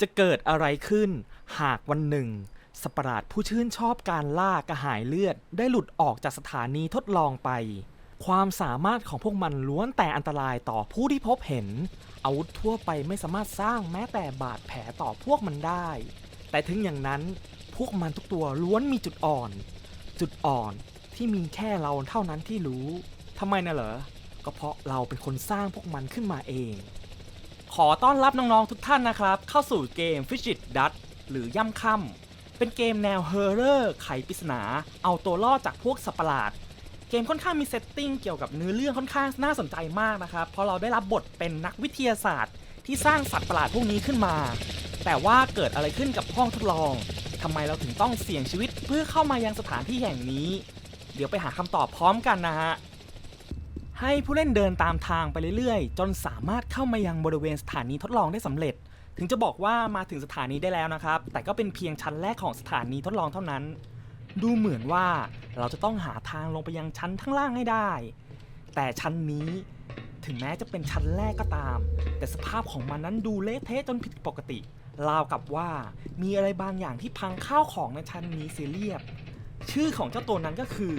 จะเกิดอะไรขึ้น หากวันหนึ่ง สัตว์ประหลาดผู้ชื่นชอบการล่ากระหายเลือด ได้หลุดออกจากสถานีทดลองไป ความสามารถของพวกมันล้วนแต่อันตรายต่อผู้ที่พบเห็น อาวุธทั่วไปไม่สามารถสร้างแม้แต่บาดแผลต่อพวกมันได้ แต่ถึงอย่างนั้นพวกมันทุกตัวล้วนมีจุดอ่อน จุดอ่อนที่มีแค่เราเท่านั้นที่รู้ทำไมนะเหรอก็เพราะเราเป็นคนสร้างพวกมันขึ้นมาเอง ขอต้อนรับน้อง ๆ ทุกท่านนะครับ เข้าสู่เกม f i s h i t Dust หรือย่ำค่ำเป็นเกมแนวเฮอร์เรอร์ไขปริศนา เอาตัวรอดจากพวกสัตว์ประหลาด เกมค่อนข้างมีเซตติ้งเกี่ยวกับเนื้อเรื่องค่อนข้างน่าสนใจมากนะครับ เพราะเราได้รับบทเป็นนักวิทยาศาสตร์ ที่สร้างสัตว์ประหลาดพวกนี้ขึ้นมา แต่ว่าเกิดอะไรขึ้นกับห้องทดลองทำไมเราถึงต้องเสี่ยงชีวิตเพื่อเข้ามายังสถานที่แห่งนี้ เดี๋ยวไปหาคำตอบพร้อมกันนะฮะ ให้ผู้เล่นเดินตามทางไปเรื่อยๆ จนสามารถเข้ามายังบริเวณสถานีทดลองได้สำเร็จ ถึงจะบอกว่ามาถึงสถานีได้แล้วนะครับ แต่ก็เป็นเพียงชั้นแรกของสถานีทดลองเท่านั้น ดูเหมือนว่าเราจะต้องหาทางลงไปยังชั้นข้างล่างให้ได้ แต่ชั้นนี้ถึงแม้จะเป็นชั้นแรกก็ตาม แต่สภาพของมันนั้นดูเละเทะจนผิดปกติราวกับว่ามีอะไรบางอย่างที่พังข้าวของในชั้นนี้เสียเรียบ ชื่อของเจ้าตัวนั้นก็คือ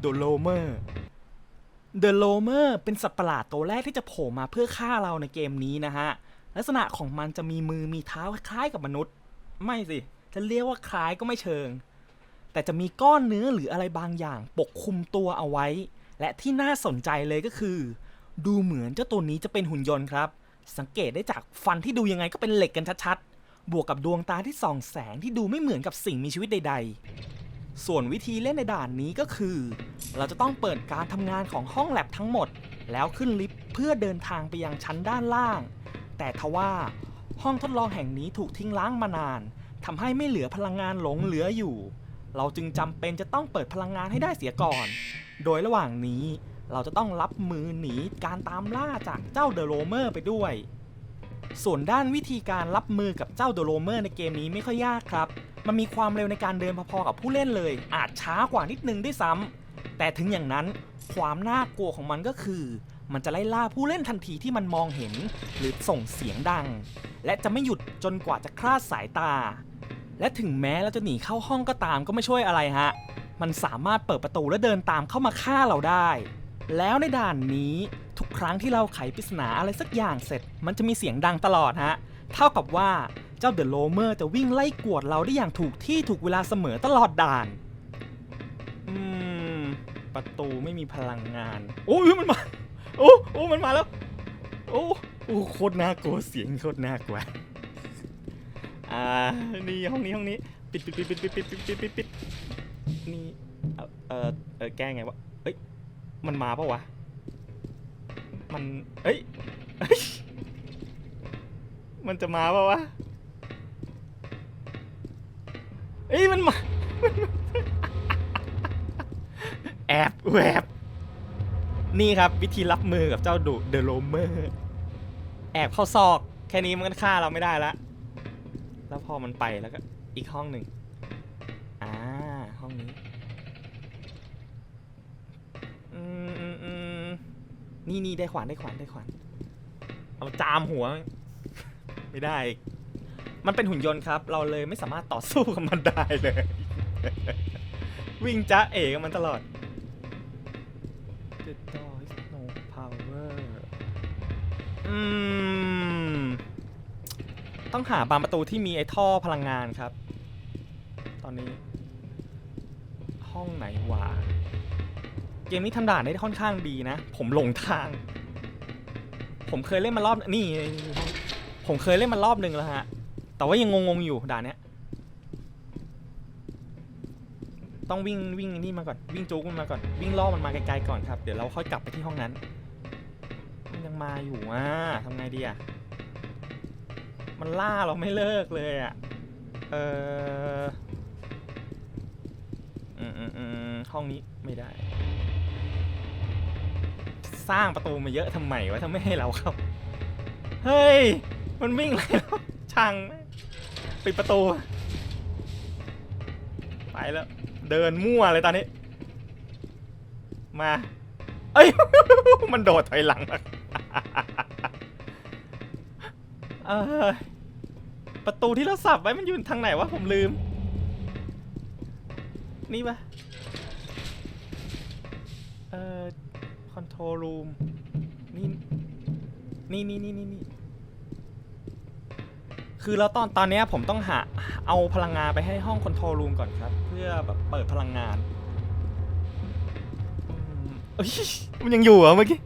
โดโลเมอร์ เดอะโลเมอร์เป็นสัตว์ประหลาดตัวแรกที่จะโผล่มาเพื่อฆ่าเราในเกมนี้นะฮะ ลักษณะของมันจะมีมือมีเท้าคล้ายกับมนุษย์ ไม่สิ จะเรียกว่าคล้ายก็ไม่เชิง แต่จะมีก้อนเนื้อหรืออะไรบางอย่างปกคลุมตัวเอาไว้ และที่น่าสนใจเลยก็คือ ดูเหมือนเจ้าตัวนี้จะเป็นหุ่นยนต์ครับ สังเกตได้จากฟันที่ดูยังไงก็เป็นเหล็กกันชัดๆ บวกกับดวงตาที่ส่องแสงที่ดูไม่เหมือนกับสิ่งมีชีวิตใด ๆ ส่วนวิธีเล่นในด่านนี้ก็คือ เราจะต้องเปิดการทำงานของห้องแลบทั้งหมด แล้วขึ้นลิฟต์เพื่อเดินทางไปยังชั้นด้านล่าง แต่ทว่าห้องทดลองแห่งนี้ถูกทิ้งล้างมานานทำให้ไม่เหลือพลังงานหลงเหลืออยู่ เราจึงจำเป็นจะต้องเปิดพลังงานให้ได้เสียก่อน โดยระหว่างนี้เราจะต้องรับมือหนีการตามล่าจากเจ้าเดอะโรเมอร์ไปด้วย ส่วนด้านวิธีการรับมือกับเจ้าเดโรเมอร์ในเกมนี้ไม่ค่อยยากครับ มันมีความเร็วในการเดินพอๆกับผู้เล่นเลย อาจช้ากว่านิดนึงด้วยซ้ำแต่ถึงอย่างนั้นความน่ากลัวของมันก็คือ มันจะไล่ล่าผู้เล่นทันทีที่มันมองเห็น หรือส่งเสียงดัง และจะไม่หยุดจนกว่าจะคลาดสายตา และถึงแม้เราจะหนีเข้าห้องก็ตามก็ไม่ช่วยอะไรฮะ มันสามารถเปิดประตูและเดินตามเข้ามาฆ่าเราได้ แล้วในด่านนี้ทุกครั้งที่เราไขปริศนาอะไรสักอย่างเสร็จ มันจะมีเสียงดังตลอดฮะ เท่ากับว่าเจ้าเดอะโลเมอร์จะวิ่งไล่กวดเราได้อย่างถูกที่ถูกเวลาเสมอตลอดด่าน อืม ประตูไม่มีพลังงาน โอ้ยมันมา โอ้โอ้มันมาแล้ว โอ้โอ้โคตรน่ากลัวเสียงโคตรน่ากลัวอ่านี่ห้องนี้ห้องนี้ ปิดปิดปิดปิดปิดปิดปิดปิดปิดนี่เออเออแก้ไงวะ มันมาปะวะ มันเอ้ยเอ้ย มันจะมาปะวะ เอ้ย มันมา แอบแวบ นี่ครับวิธีรับมือกับเจ้าดุเดอะโรเมอร์ แอบเข้าซอก แค่นี้มันก็ฆ่าเราไม่ได้ละ แล้วพอมันไปแล้วก็อีกห้องหนึ่ง อ่า ห้องนี้ อืมอืมอืม นี่นี่ได้ขวานได้ขวานได้ขวาน เอาจามหัว ไม่ได้ มันเป็นหุ่นยนต์ครับ เราเลยไม่สามารถต่อสู้กับมันได้เลย วิ่งจ้าเอ๋กับมันตลอด The door is no power อืม ต้องหาบานประตูที่มีไอ้ท่อพลังงานครับ ตอนนี้ ห้องไหนวะเกมนี้ทำด่านได้ค่อนข้างดีนะ ผมหลงทาง ผมเคยเล่นมารอบนี่ ผมเคยเล่นมารอบหนึ่งแล้วฮะ แต่ว่ายังงงๆอยู่ด่านเนี้ย ต้องวิ่งวิ่งนี่มาก่อน วิ่งจูกมันมาก่อน วิ่งล่อมันมาไกลๆก่อนครับ เดี๋ยวเราค่อยกลับไปที่ห้องนั้นมันยังมาอยู่อะทำไงดีอะ มันล่าเราไม่เลิกเลยอะ เอออืมอืมอืมห้องนี้ไม่ได้ สร้างประตูมาเยอะทำไมวะถ้าไม่ให้เราเข้า เฮ้ย มันวิ่งอะไรแล้วช่างปิดประตู ไปแล้ว เดินมั่วเลยตอนนี้ มา เอ้ย มันโดดถอยหลังเอ้ยประตูที่เราสับไว้มันอยู่ทางไหนวะผมลืม นี่ปะเอ่อ โทรลูม นี่ นี่นี่นี่นี่นี่คือแล้วตอนตอนนี้ผมต้องหาเอาพลังงานไปให้ห้องคอนโทรลูมก่อนครับ เพื่อแบบเปิดพลังงานมเอ้ยมันยังอยู่เหรอเมื่อกี้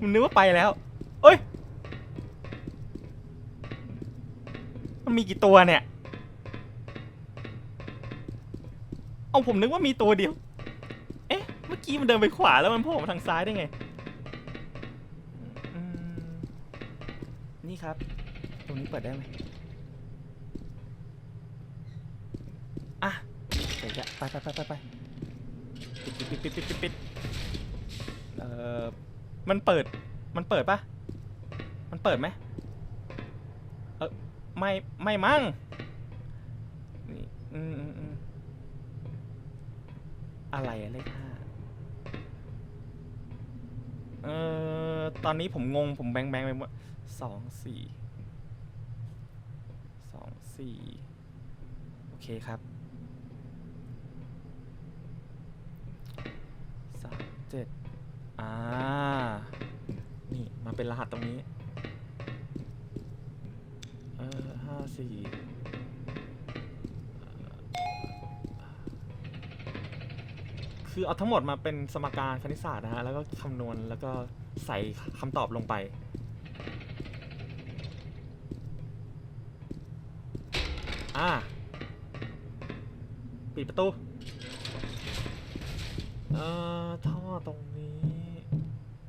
มันนึกว่าไปแล้ว เอ้ย มันมีกี่ตัวเนี่ย เอาผมนึกว่ามีตัวเดียว กี้มันเดินไปขวาแล้วมันโผล่มาทางซ้ายได้ไงอืมนี่ครับ ตรงนี้เปิดได้ไหมอะเดี๋ยวจะไปไปไปไปไปปิดปิดปิดปิดปิดปิดเอ่อ มันเปิด มันเปิดปะมันเปิดไหมเออไม่ ไม่มั้งนี่อืมอืมอืมอะไรอะเลขห้า เอ่อตอนนี้ผมงงผมแบงแบงไปหมดสองสี่สองสี่โอเคครับสามเจ็ดอ่า นี่มาเป็นรหัสตรงนี้ เออห้าสี่ คือเอาทั้งหมดมาเป็นสมการคณิตศาสตร์นะฮะ แล้วก็คำนวณแล้วก็ใส่คำตอบลงไป อ่า ปิดประตู เอ่อ ท่อตรงนี้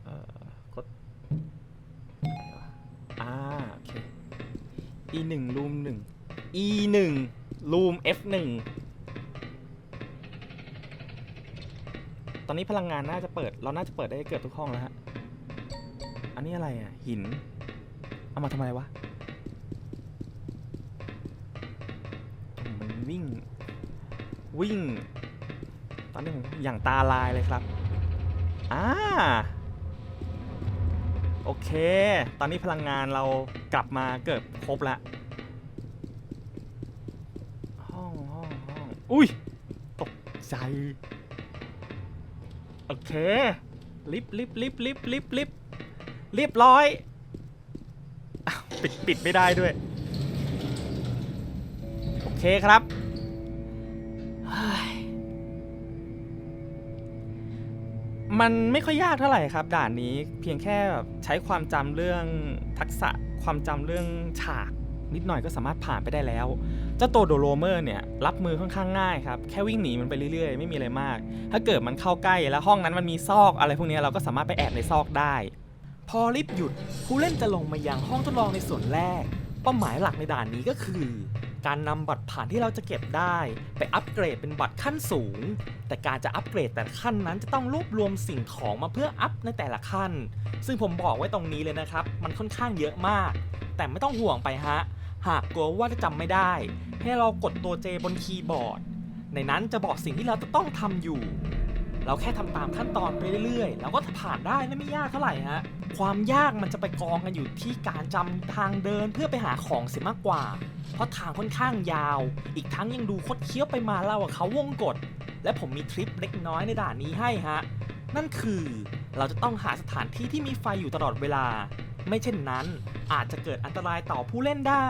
เอ่อ กดอ่า โอเค e 1รูม1 e 1รูม f 1 ตอนนี้พลังงานน่าจะเปิด เราน่าจะเปิดได้เกือบทุกห้องแล้วฮะ อันนี้อะไรอะ หิน เอามาทำอะไรวะมมันวิ่ง วิ่ง ตอนนี้ผมอย่างตาลายเลยครับ อ่า โอเค ตอนนี้พลังงานเรากลับมาเกือบครบละ ห้องห้องห้อง อุ้ย ตกใจ โอเค ลิฟลิฟลิฟลิฟลิฟลิฟเรียบร้อย ปิดปิดไม่ได้ด้วย โอเคครับ มันไม่ค่อยยากเท่าไหร่ครับ ด่านนี้เพียงแค่แบบใช้ความจำเรื่องทักษะความจำเรื่องฉากนิดหน่อยก็สามารถผ่านไปได้แล้ว เจ้าตัวโดโรเมอร์เนี่ยรับมือค่อนข้างง่ายครับแค่วิ่งหนีมันไปเรื่อยๆ ไม่มีอะไรมาก ถ้าเกิดมันเข้าใกล้แล้วห้องนั้นมันมีซอกอะไรพวกนี้เราก็สามารถไปแอบในซอกได้ พอลิฟต์หยุดผู้เล่นจะลงมายังห้องทดลองในส่วนแรก เป้าหมายหลักในด่านนี้ก็คือ การนำบัตรผ่านที่เราจะเก็บได้ ไปอัปเกรดเป็นบัตรขั้นสูง แต่การจะอัปเกรดแต่ละขั้นนั้นจะต้องรวบรวมสิ่งของมาเพื่ออัพในแต่ละขั้น ซึ่งผมบอกไว้ตรงนี้เลยนะครับ มันค่อนข้างเยอะมาก แต่ไม่ต้องห่วงไปฮะ หากกลัวว่าจะจำไม่ได้ ให้เรากดตัว J บนคีย์บอร์ด ในนั้นจะบอกสิ่งที่เราจะต้องทำอยู่ เราแค่ทำตามขั้นตอนไปเรื่อยๆแล้วก็ผ่านได้นะไม่ยากเท่าไหร่ฮะ ความยากมันจะไปกองกันอยู่ที่การจำทางเดินเพื่อไปหาของเสียมากกว่า เพราะทางค่อนข้างยาว อีกทั้งยังดูคดเคี้ยวไปมาเล่ากับเขาวงกฏและผมมีทริปเล็กน้อยในด่านนี้ให้ฮะ นั่นคือเราจะต้องหาสถานที่ที่มีไฟอยู่ตลอดเวลา ไม่เช่นนั้น อาจจะเกิดอันตรายต่อผู้เล่นได้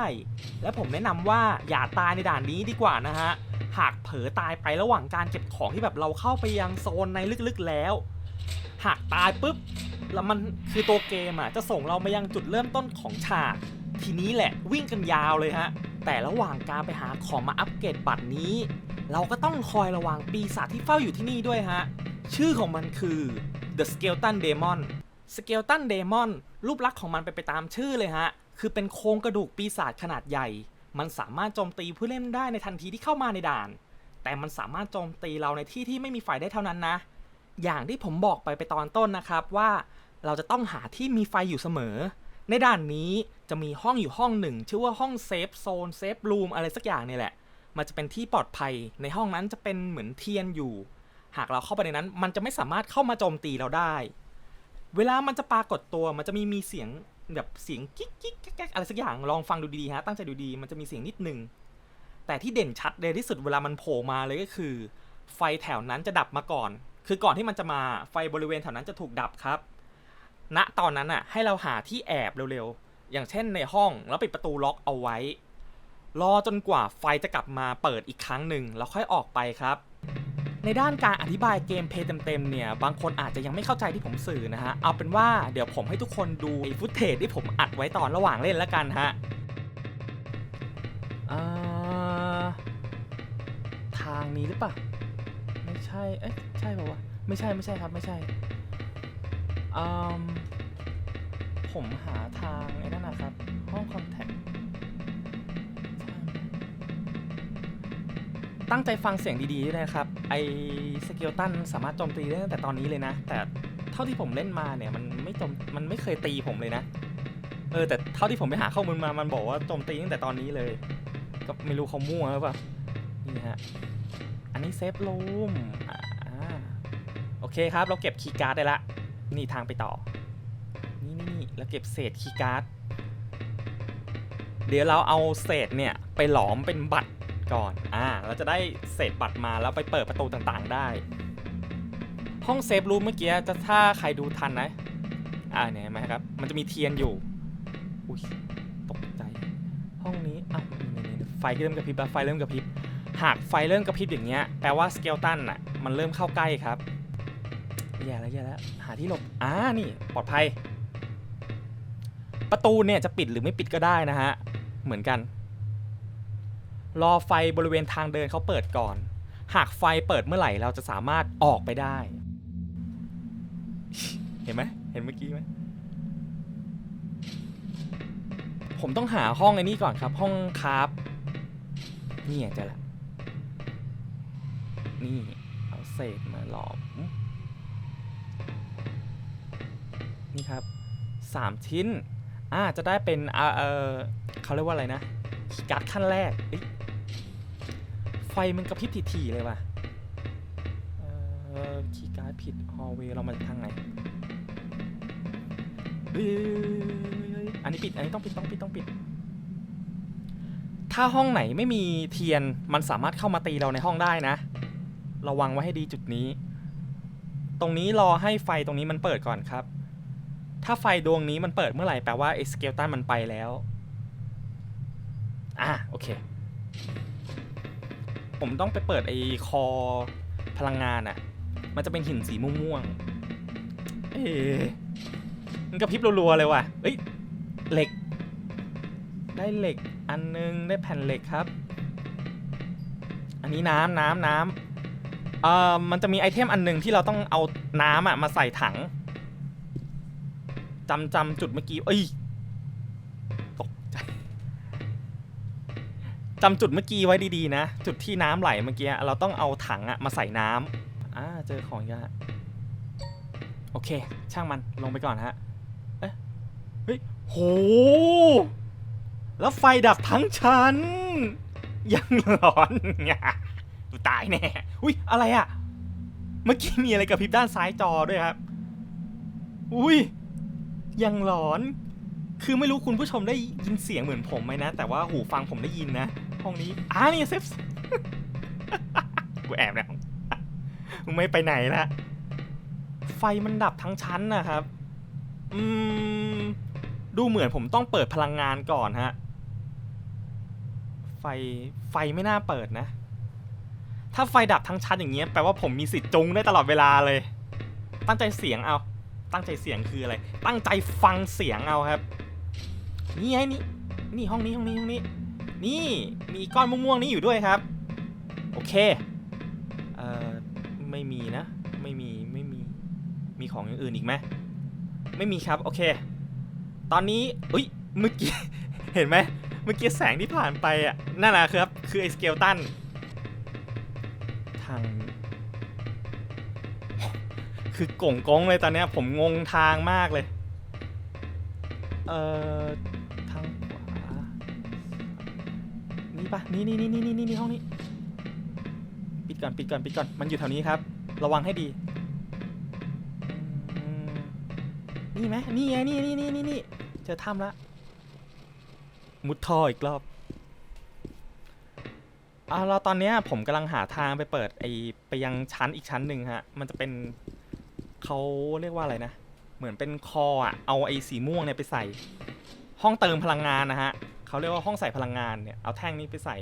และผมแนะนำว่าอย่าตายในด่านนี้ดีกว่านะฮะ หากเผลอตายไประหว่างการเก็บของที่แบบเราเข้าไปยังโซนในลึกๆแล้ว หากตายปุ๊บแล้วมันคือตัวเกมอะจะส่งเรามายังจุดเริ่มต้นของฉาก ทีนี้แหละวิ่งกันยาวเลยฮะ แต่ระหว่างการไปหาของมาอัปเกรดบัตรนี้ เราก็ต้องคอยระวังปีศาจที่เฝ้าอยู่ที่นี่ด้วยฮะ ชื่อของมันคือ The Skeleton Demon Skeleton Demon รูปลักษณ์ของมันไปนไปตามชื่อเลยฮะ คือเป็นโครงกระดูกปีศาจขนาดใหญ่ มันสามารถโจมตีผู้เล่นได้ในทันทีที่เข้ามาในด่าน แต่มันสามารถโจมตีเราในที่ที่ไม่มีไฟได้เท่านั้นนะ อย่างที่ผมบอกไปไปตอนต้นนะครับว่าเราจะต้องหาที่มีไฟอยู่เสมอ ในด่านนี้จะมีห้องอยู่ห้องหนึ่ง ชื่อว่าห้องเซฟโซนเซฟรูมอะไรสักอย่างเนี่ยแหละ มันจะเป็นที่ปลอดภัย ในห้องนั้นจะเป็นเหมือนเทียนอยู่ หากเราเข้าไปในนั้น มันจะไม่สามารถเข้ามาโจมตีเราได้ เวลามันจะปรากฏตัวมันจะมีมีเสียงแบบเสียงกิ๊กกิ๊กแก๊กอะไรสักอย่างลองฟังดูดีๆฮะตั้งใจดูดีมันจะมีเสียงนิดนึง แต่ที่เด่นชัดเลยที่สุดเวลามันโผล่มาเลยก็คือ ไฟแถวนั้นจะดับมาก่อน คือก่อนที่มันจะมาไฟบริเวณแถวนั้นจะถูกดับครับ ณตอนนั้นอะให้เราหาที่แอบเร็วๆ อย่างเช่นในห้องแล้วปิดประตูล็อกเอาไว้ รอจนกว่าไฟจะกลับมาเปิดอีกครั้งหนึ่งแล้วค่อยออกไปครับ ในด้านการอธิบายเกมเพย์เต็มๆเนี่ยบางคนอาจจะยังไม่เข้าใจที่ผมสื่อนะฮะ เอาเป็นว่าเดี๋ยวผมให้ทุกคนดูฟุตเทจที่ผมอัดไว้ตอนระหว่างเล่นแล้วกันฮะทางนี้หรือเปล่าไม่ใช่เอ๊ะใช่ป่าวะไม่ใช่ไม่ใช่ครับไม่ใช่ผมหาทางไอ้นั่นนะครับ ห้องคอนแทคตั้งใจฟังเสียงดีๆด้วยนะครับ ไอสเกลตันสามารถโจมตีได้ตั้งแต่ตอนนี้เลยนะ แต่เท่าที่ผมเล่นมาเนี่ยมันไม่โจมมันไม่เคยตีผมเลยนะ เออแต่เท่าที่ผมไปหาข้อมูลมามันบอกว่าโจมตีตั้งแต่ตอนนี้เลย ก็ไม่รู้เขามั่วหรือเปล่านี่ฮะอันนี้เซฟรูมอโอเคครับเราเก็บคีย์การ์ดได้ละ นี่ทางไปต่อนี่นี่นี่เราเก็บเศษคีย์การ์ดเดี๋ยวเราเอาเศษเนี่ยไปหลอมเป็นบัตร ก่อน อ่า เราจะได้เศษบัตรมาแล้วไปเปิดประตูต่างๆได้ ห้องเซฟรูมเมื่อกี้จะถ้าใครดูทันนะ อ่าเนี่ยเห็นไหมครับ มันจะมีเทียนอยู่ อุ้ยตกใจ ห้องนี้อ้าวไฟเริ่มกระพริบแล้วไฟเริ่มกระพริบ หากไฟเริ่มกระพริบอย่างเงี้ย แปลว่าสเกลตันอะ มันเริ่มเข้าใกล้ครับแย่แล้วแย่แล้วหาที่หลบ อ่า นี่ ปลอดภัย ประตูเนี่ยจะปิดหรือไม่ปิดก็ได้นะฮะ เหมือนกัน รอไฟบริเวณทางเดินเขาเปิดก่อน หากไฟเปิดเมื่อไหร่เราจะสามารถออกไปได้ เห็นไหมเห็นเมื่อกี้ไหมผมต้องหาห้องไอ้นี่ก่อนครับ ห้องคราฟนี่เจอละนี่เอาเศษมาหลอมนี่ครับสามชิ้นอ่าจะได้เป็นเออเขาเรียกว่าอะไรนะการ์ดขั้นแรกเอ้ยไฟมันกระพริบถี่ๆเลยว่ะคีย์การ์ดผิดฮอลเวย์เรามาทางไหนเฮ้ยอันนี้ปิด อันนี้ต้องปิด ต้องปิด ต้องปิด ถ้าห้องไหนไม่มีเทียน มันสามารถเข้ามาตีเราในห้องได้นะ ระวังไว้ให้ดีจุดนี้ ตรงนี้รอให้ไฟตรงนี้มันเปิดก่อนครับ ถ้าไฟดวงนี้มันเปิดเมื่อไหร่แปลว่าไอ้สเกลตันมันไปแล้ว อะโอเค ผมต้องไปเปิดไอ้คอพลังงานอะ่ะ มันจะเป็นหินสีม่วงๆ เอ๊มันกระพริบรัวๆเลยว่ะ เอ้ย เหล็ก ได้เหล็กอันนึง ได้แผ่นเหล็กครับ อันนี้น้ำน้ำน้ำเอ่อ มันจะมีไอเทมอันหนึงที่เราต้องเอาน้ำอะมาใส่ถังจำจำจุดเมื่อกี้ เอ้ย ตกใจ จำจุดเมื่อกี้ไว้ดีๆนะ จุดที่น้ำไหลเมื่อกี้เราต้องเอาถังอะมาใส่น้ำอ่าเจอของอีกแล้วฮะโอเค ช่างมันลงไปก่อนฮะเอ๊ะเฮ้ยโหแล้วไฟดับทั้งชั้น ยังหลอนงะกูตายแน่อุ้ยอะไรอะเมื่อกี้มีอะไรกับพริบด้านซ้ายจอด้วยครับ อุ้ยยังหลอน คือไม่รู้คุณผู้ชมได้ยินเสียงเหมือนผมไหมนะ แต่ว่าหูฟังผมได้ยินนะ ห้องนี้อ่านี่เซฟกูแอบแล้วมึงไม่ไปไหนละไฟมันดับทั้งชั้นนะครับ อืม ดูเหมือนผมต้องเปิดพลังงานก่อนฮะ ไฟ ไฟไม่น่าเปิดนะ ถ้าไฟดับทั้งชั้นอย่างเงี้ย แปลว่าผมมีสิทธิ์จุงได้ตลอดเวลาเลย ตั้งใจเสียงเอา ตั้งใจเสียงคืออะไร ตั้งใจฟังเสียงเอาครับ นี่ไงนี่ นี่ห้องนี้ห้องนี้ห้องนี้ นี่มีก้อนม่วงๆนี้อยู่ด้วยครับ โอเค เอ่อ ไม่มีนะ ไม่มี ไม่มี มีของอย่างอื่นอีกไหมไม่มีครับ โอเค ตอนนี้อุ้ย เมื่อกี้ เห็นไหม เมื่อกี้แสงที่ผ่านไปอะ นั่นแหละครับ คือไอ้สเกลตัน ทาง คือก่งกงเลยตอนเนี้ยผมงงทางมากเลย เอ่อ นี่ปะนี่นี่นี่นี่นี่นี่ห้องนี้ ปิดก่อนปิดก่อนปิดก่อน มันอยู่แถวนี้ครับ ระวังให้ดี นี่ไหมนี่ไงนี่นี่นี่นี่นี่เจอถ้ำละ มุดท่ออีกรอบอ่าเราตอนนี้ผมกำลังหาทางไปเปิดไอไปยังชั้นอีกชั้นหนึ่งฮะ มันจะเป็นเขาเรียกว่าอะไรนะ เหมือนเป็นคออะ เอาไอสีม่วงเนี่ยไปใส่ ห้องเติมพลังงานนะฮะ เขาเรียกว่าห้องใส่พลังงานเนี่ยเอาแท่งนี้ไปใส่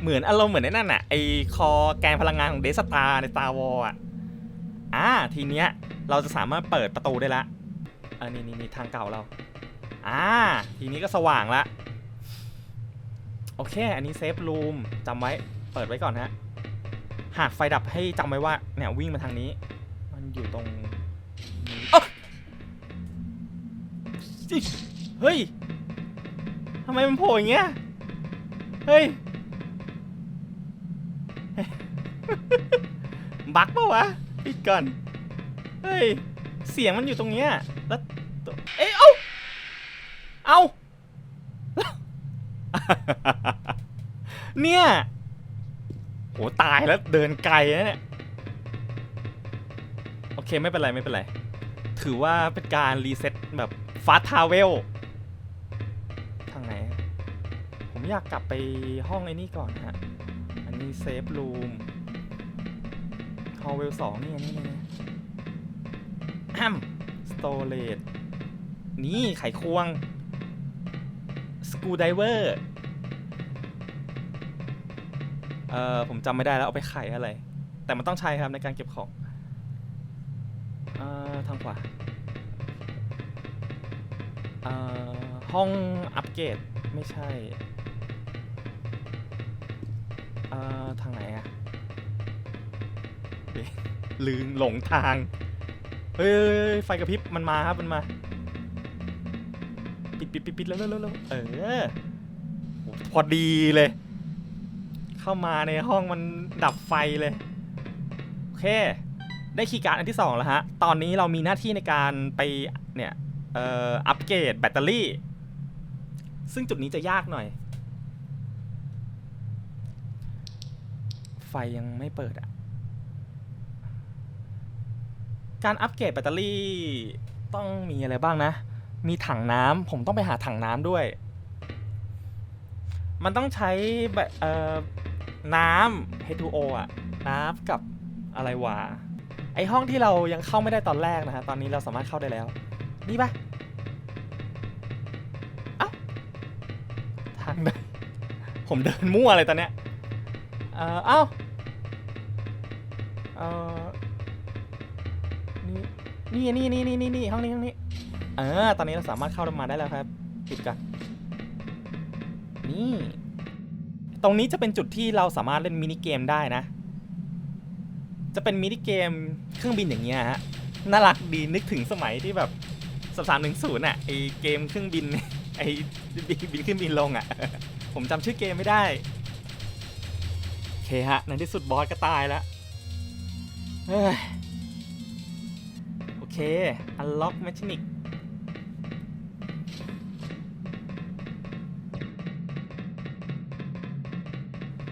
เหมือนอารมณ์เหมือนไอ้นั่นอะไอคอแกนพลังงานของเดสตาในตาวออะอ่าทีเนี้ยเราจะสามารถเปิดประตูได้ละอันนี้นี่นี่ทางเก่าเราอ่าทีนี้ก็สว่างละโอเค อันนี้เซฟรูมจำไว้เปิดไว้ก่อนฮะหากไฟดับให้จำไว้ว่าเนี่ยวิ่งมาทางนี้ มันอยู่ตรงนี้ เฮ้ยทำไมมันโผล่อย่างเงี้ย เฮ้ย บักปะวะ ปิดก่อน เฮ้ย เสียงมันอยู่ตรงเนี้ย แล้วตัวเอ้ย เอ้า เอ้า เนี่ย โห ตายแล้วเดินไกลนะเนี่ย โอเค ไม่เป็นไร ไม่เป็นไร ถือว่าเป็นการรีเซ็ตแบบ ฟาสทาวเวลทางไหน ผมอยากกลับไปห้องไอ้นี่ก่อนฮะ อันนี้เซฟรูมฮอลเวลสองนี่อันนี่นี่แฮมสโตเลตนี่ไขควงสกูไดเวอร์เอ่อผมจำไม่ได้แล้วเอาไปไขอะไร แต่มันต้องใช้ครับในการเก็บของ เอ่อทางขวา ห้องอัปเกรดไม่ใช่ทางไหนอะลืมหลงทาง เฮ้ยไฟกระพริบมันมาครับมันมา ปิดปิดปิดปิดแล้วแล้วแล้วเออโหพอดีเลย เข้ามาในห้องมันดับไฟเลย โอเค ได้คีย์การ์ดอันที่2แล้วฮะ ตอนนี้เรามีหน้าที่ในการไปเนี่ย เอ่ออัปเกรดแบตเตอรี่ ซึ่งจุดนี้จะยากหน่อย ไฟยังไม่เปิดอะการอัปเกรดแบตเตอรี่ต้องมีอะไรบ้างนะ มีถังน้ำผมต้องไปหาถังน้ำด้วย มันต้องใช้แบบเอ่อน้ำ H2O อะน้ำกับอะไรวะไอห้องที่เรายังเข้าไม่ได้ตอนแรกนะฮะ ตอนนี้เราสามารถเข้าได้แล้ว นี่ปะเอ้าทางเดินผมเดินมั่วเลยตอนเนี้ยเอ่อเอ้าเอ่อนี่นี่นี่นี่นี่นี่ห้องนี้ห้องนี้เออตอนนี้เราสามารถเข้ามาได้แล้วครับ ปิดกันนี่ ตรงนี้จะเป็นจุดที่เราสามารถเล่นมินิเกมได้นะ จะเป็นมินิเกมเครื่องบินอย่างเงี้ยฮะน่ารักดีนึกถึงสมัยที่แบบ สามหนึ่งศูนย์อะไอเกมเครื่องบินไอบินขึ้นบินลงอะ ผมจำชื่อเกมไม่ได้โอเคฮะในที่สุดบอสก็ตายแล้วโอเค unlock mechanic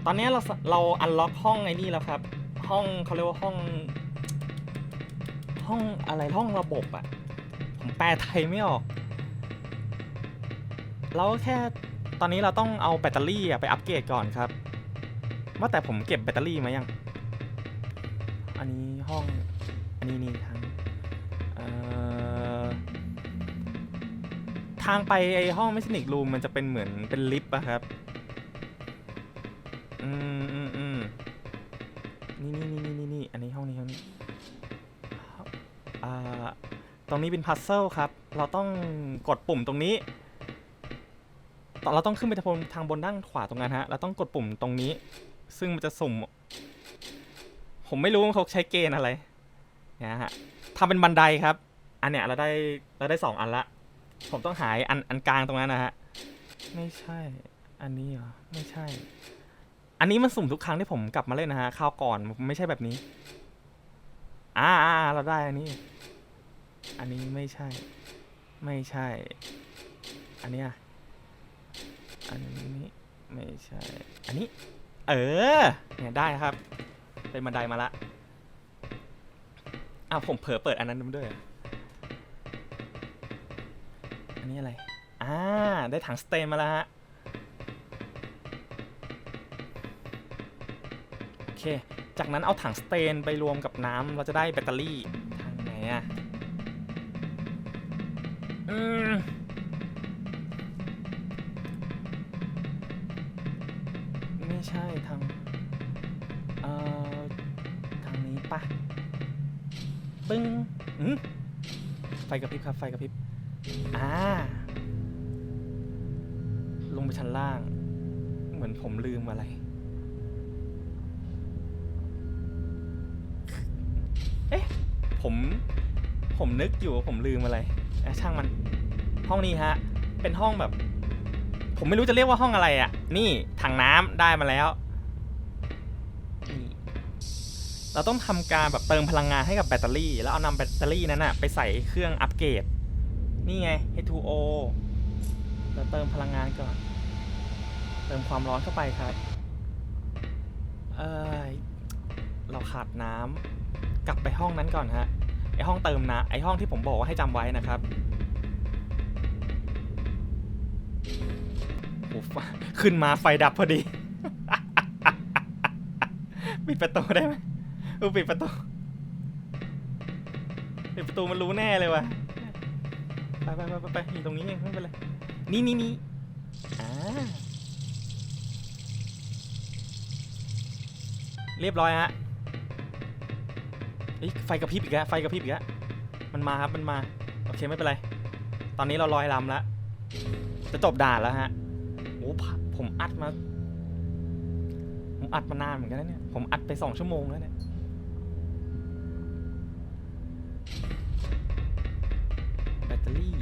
ตอนนี้เราเราอันล็อกห้องไอ้นี่แล้วครับ ห้องเขาเรียกว่าห้อง ห้องอะไรห้องระบบอะ แปลไทยไม่ออก เราแค่ตอนนี้เราต้องเอาแบตเตอรี่ไปอัปเกรดก่อนครับ ว่าแต่ผมเก็บแบตเตอรี่มายัง อันนี้ห้อง อันนี้นี่ทางเอ่อทางไปไอห้องไม่สนิกรูมมันจะเป็นเหมือนเป็นลิฟต์อะครับ อืมอืมอืมนี่นี่นี่นี่นี่อันนี้ห้องนี้ห้องนี้อ่า ตรงนี้เป็นพัซเซิลครับ เราต้องกดปุ่มตรงนี้ตอนเราต้องขึ้นไปทางบนด้านขวาตรงนั้นฮะ เราต้องกดปุ่มตรงนี้ ซึ่งมันจะสุ่ม ผมไม่รู้ว่าเขาใช้เกณฑ์อะไรนะฮะทำเป็นบันไดครับ อันเนี้ยเราได้เราได้สองอันละ ผมต้องหายอันอันกลางตรงนั้นนะฮะ ไม่ใช่ อันนี้เหรอ ไม่ใช่ อันนี้มันสุ่มทุกครั้งที่ผมกลับมาเล่นนะฮะ คราวก่อนไม่ใช่แบบนี้ อ่าอ่าเราได้อันนี้ อันนี้ไม่ใช่ ไม่ใช่ อันเนี้ยอันนี้ไม่ใช่ อันนี้ เออ เนี่ยได้ครับ เป็นบันไดมาละอ้าวผมเผลอเปิดอันนั้นมาด้วยเหรอนี้อะไร อ่า ได้ถังสเตนมาแล้วฮะ โอเค จากนั้นเอาถังสเตนไปรวมกับน้ำเราจะได้แบตเตอรี่ ทางไหนอะ ไม่ใช่ทางเอ่อทางนี้ปะปึ้งอืมไฟกระพริบครับ ไฟกระพริบ อ่า ลงไปชั้นล่าง เหมือนผมลืมอะไรเอ๊ะผม ผมนึกอยู่ว่าผมลืมอะไร ช่างมัน ห้องนี้ฮะ เป็นห้องแบบ ผมไม่รู้จะเรียกว่าห้องอะไรอะ่ะ นี่ถังน้ำได้มาแล้ว เราต้องทำการแบบเติมพลังงานให้กับแบตเตอรี่ แล้วเอานำแบตเตอรี่นั้นอะไปใส่เครื่องอัปเกรด นี่ไง H2O เราเติมพลังงานก่อน เติมความร้อนเข้าไปครับ เอยเราขาดน้ำกลับไปห้องนั้นก่อนฮะ อห้องเติมนะ ไอห้องที่ผมบอกว่าให้จำไว้นะครับโอ้ฟขึ้นมาไฟดับพอดี ปิดประตูได้ไหมเออปิดประตู ปิดประตูมันรู้แน่เลยว่ะ ไปไปไปไปไปอยู่ตรงนี้เองไม่เป็นไร นี่นี่นี่อ่าเรียบร้อยฮะ เอ้ยไฟกระพริบอีกแล้วไฟกระพริบอีกแล้วมันมาครับมันมาโอเคไม่เป็นไร ตอนนี้เราลอยลำแล้วจะจบด่านแล้วฮะโอ้ผ่าผมอัดมา ผมอัดมานานเหมือนกันนะเนี่ยผมอัดไปสองชั่วโมงแล้วเนี่ยแบตเตอรี่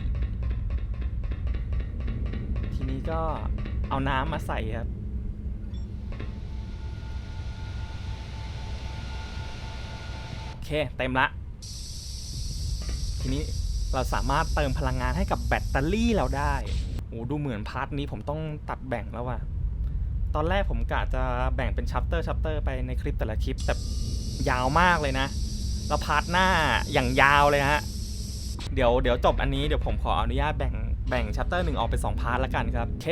ทีนี้ก็เอาน้ำมาใส่ครับ โอ เคเต็มละ ทีนี้เราสามารถเติมพลังงานให้กับแบตเตอรี่เราได้โอ้ดูเหมือนพาร์ทนี้ผมต้องตัดแบ่งแล้วว่ะ ตอนแรกผมกะจะแบ่งเป็นชัปเตอร์ชัปเตอร์ไปในคลิปแต่ละคลิปแต่ยาวมากเลยนะ แล้วพาร์ทหน้าอย่างยาวเลยฮะ เดี๋ยวเดี๋ยวจบอันนี้เดี๋ยวผมขออนุญาตแบ่งแบ่งชัปเตอร์หนึ่งออกเป็นสองพาร์ทแล้วกันครับ โอเค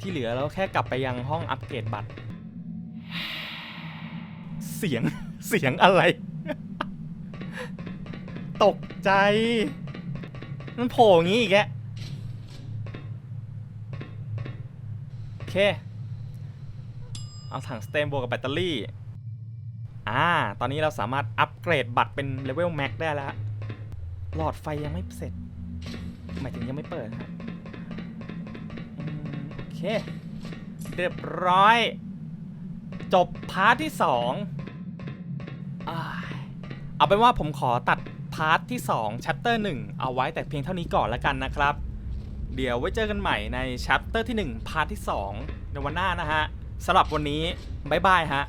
ที่เหลือเราแค่กลับไปยังห้องอัปเกรดบัตร เสียงเสียงอะไร ตกใจ มันโผล่งี้อีกแกโอเค เอาถังสเตมบวกกับแบตเตอรี่ อ่า ตอนนี้เราสามารถอัปเกรดบัตรเป็นเลเวลแม็กได้แล้ว หลอดไฟยังไม่เสร็จ หมายถึงยังไม่เปิดครับโอเค เรียบร้อย จบพาร์ทที่สองเอาเป็นว่าผมขอตัด พาร์ทที่2 chapter 1เอาไว้แต่เพียงเท่านี้ก่อนแล้วกันนะครับ เดี๋ยวไว้เจอกันใหม่ใน chapter ที่1พาร์ทที่2ในวันหน้านะฮะสำหรับวันนี้บ๊ายบายฮะ